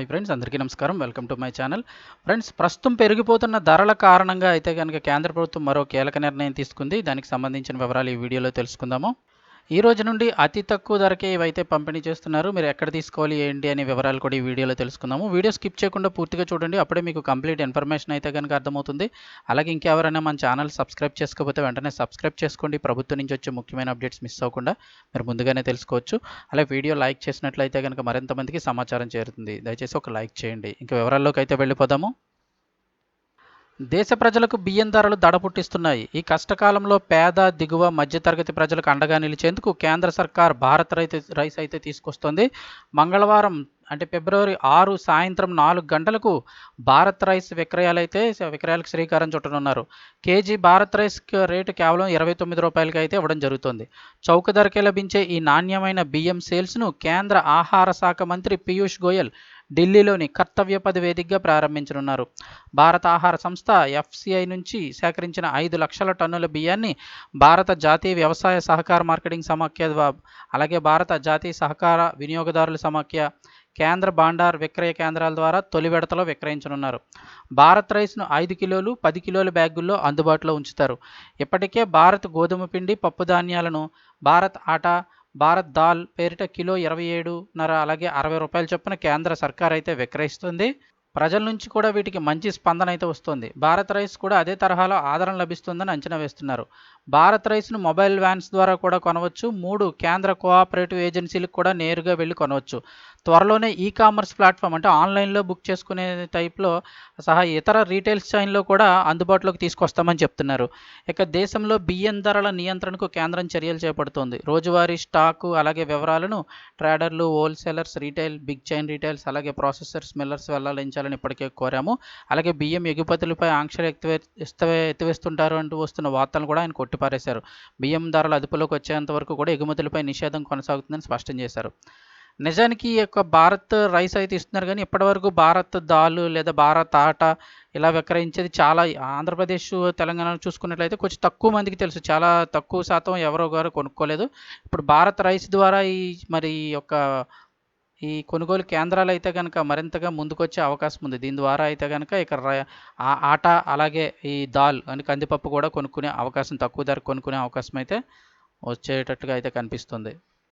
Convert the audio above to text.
Hi friends అందరికీ నమస్కారం. Welcome to my channel friends ప్రస్తుతం పెరిగిపోతున్న ధరల కారణంగా అయితే కనుక కేంద్ర ప్రభుత్వం మరో కీలక నిర్ణయం తీసుకుంది. దానికి సంబంధించిన వివరాలు ఈ వీడియోలో తెలుసుకుందాము. ఈ రోజు నుండి అతి తక్కువ ధరకే ఇవైతే పంపిణీ చేస్తున్నారు. మీరు ఎక్కడ తీసుకోవాలి ఏంటి అనే వివరాలు కూడా ఈ వీడియోలో తెలుసుకుందాము. వీడియో స్కిప్ చేయకుండా పూర్తిగా చూడండి. అప్పుడే మీకు కంప్లీట్ ఇన్ఫర్మేషన్ అయితే కనుక అర్థమవుతుంది. అలాగే ఇంకెవరైనా మన ఛానల్ సబ్స్క్రైబ్ చేసుకోకపోతే వెంటనే సబ్స్క్రైబ్ చేసుకోండి. ప్రభుత్వం నుంచి వచ్చే ముఖ్యమైన అప్డేట్స్ మిస్ అవ్వకుండా మీరు ముందుగానే తెలుసుకోవచ్చు. అలాగే వీడియో లైక్ చేసినట్లయితే కనుక మరింత మందికి సమాచారం చేరుతుంది. దయచేసి ఒక లైక్ చేయండి. ఇంకా వివరాల్లోకి అయితే వెళ్ళిపోదాము. దేశ ప్రజలకు బియ్యం ధరలు దడ పుట్టిస్తున్నాయి ఈ కష్టకాలంలో పేద దిగువ మధ్యతరగతి ప్రజలకు అండగా నిలిచేందుకు కేంద్ర సర్కార్ భారత్ రైతు రైస్ అయితే తీసుకొస్తుంది. మంగళవారం అంటే ఫిబ్రవరి ఆరు సాయంత్రం నాలుగు గంటలకు భారత్ రైస్ విక్రయాలు అయితే విక్రయాలకు శ్రీకారం చుట్టనున్నారు. కేజీ భారత్ రైస్ రేటు కేవలం ఇరవై తొమ్మిది రూపాయలకి అయితే ఇవ్వడం జరుగుతుంది. చౌక ధరకే లభించే ఈ నాణ్యమైన బియ్యం సేల్స్ను కేంద్ర ఆహార శాఖ మంత్రి పీయూష్ గోయల్ ఢిల్లీలోని కర్తవ్య పది వేదికగా ప్రారంభించనున్నారు. భారత ఆహార సంస్థ ఎఫ్సిఐ నుంచి సేకరించిన ఐదు లక్షల టన్నుల బియ్యాన్ని భారత జాతీయ వ్యవసాయ సహకార మార్కెటింగ్ సమాఖ్య అలాగే భారత జాతీయ సహకార వినియోగదారుల సమాఖ్య కేంద్ర భాండార్ విక్రయ కేంద్రాల ద్వారా తొలి విడతలో విక్రయించనున్నారు. భారత్ రైస్ను ఐదు కిలోలు పది కిలోల బ్యాగుల్లో అందుబాటులో ఉంచుతారు. ఇప్పటికే భారత్ గోధుమ పిండి పప్పు ధాన్యాలను భారత్ ఆటా భారత్ దాల్ పేరిట కిలో ఇరవై ఏడున్నర అలాగే అరవై రూపాయల చొప్పున కేంద్ర సర్కార్ అయితే విక్రయిస్తుంది. ప్రజల నుంచి కూడా వీటికి మంచి స్పందన అయితే వస్తుంది. భారత్ రైస్ కూడా అదే తరహాలో ఆదరణ లభిస్తుందని అంచనా వేస్తున్నారు. భారత్ రైస్ను మొబైల్ వ్యాన్స్ ద్వారా కూడా కొనవచ్చు. మూడు కేంద్ర కోఆపరేటివ్ ఏజెన్సీలకు కూడా నేరుగా వెళ్ళి కొనవచ్చు. త్వరలోనే ఈ కామర్స్ ప్లాట్ఫామ్ అంటే ఆన్లైన్లో బుక్ చేసుకునే టైప్లో సహా ఇతర రీటైల్ చైన్లో కూడా అందుబాటులోకి తీసుకొస్తామని చెప్తున్నారు. ఇక దేశంలో బియ్యం ధరల నియంత్రణకు కేంద్రం చర్యలు చేపడుతోంది. రోజువారీ స్టాకు అలాగే వివరాలను ట్రేడర్లు wholesalers retail big chain retails అలాగే ప్రాసెసర్స్ మిల్లర్స్ వెల్లడించాలని ఇప్పటికే కోరాము. అలాగే బియ్యం ఎగుమతులపై ఆంక్షలు ఎత్తివే ఎత్తివేస్తుంటారు అంటూ వస్తున్న వార్తలను కూడా ఆయన కొట్టిపారేశారు. బియ్యం ధరలు అదుపులోకి వచ్చేంత వరకు కూడా ఎగుమతులపై నిషేధం కొనసాగుతుందని స్పష్టం చేశారు. నిజానికి ఈ యొక్క భారత్ రైస్ అయితే ఇస్తున్నారు కానీ ఇప్పటివరకు భారత్ దాల్ లేదా భారత్ ఆట ఇలా విక్రయించేది చాలా ఆంధ్రప్రదేశ్ తెలంగాణ చూసుకున్నట్లయితే కొంచెం తక్కువ మందికి తెలుసు. చాలా తక్కువ శాతం ఎవరో గారు కొనుక్కోలేదు. ఇప్పుడు భారత్ రైస్ ద్వారా ఈ మరి ఈ యొక్క ఈ కొనుగోలు కేంద్రాలు అయితే కనుక మరింతగా ముందుకొచ్చే అవకాశం ఉంది. దీని ద్వారా అయితే కనుక ఇక్కడ ర- ఆ ఆట అలాగే ఈ దాల్ అని కందిపప్పు కూడా కొనుక్కునే అవకాశం తక్కువ ధర కొనుక్కునే అవకాశం అయితే వచ్చేటట్టుగా అయితే కనిపిస్తుంది.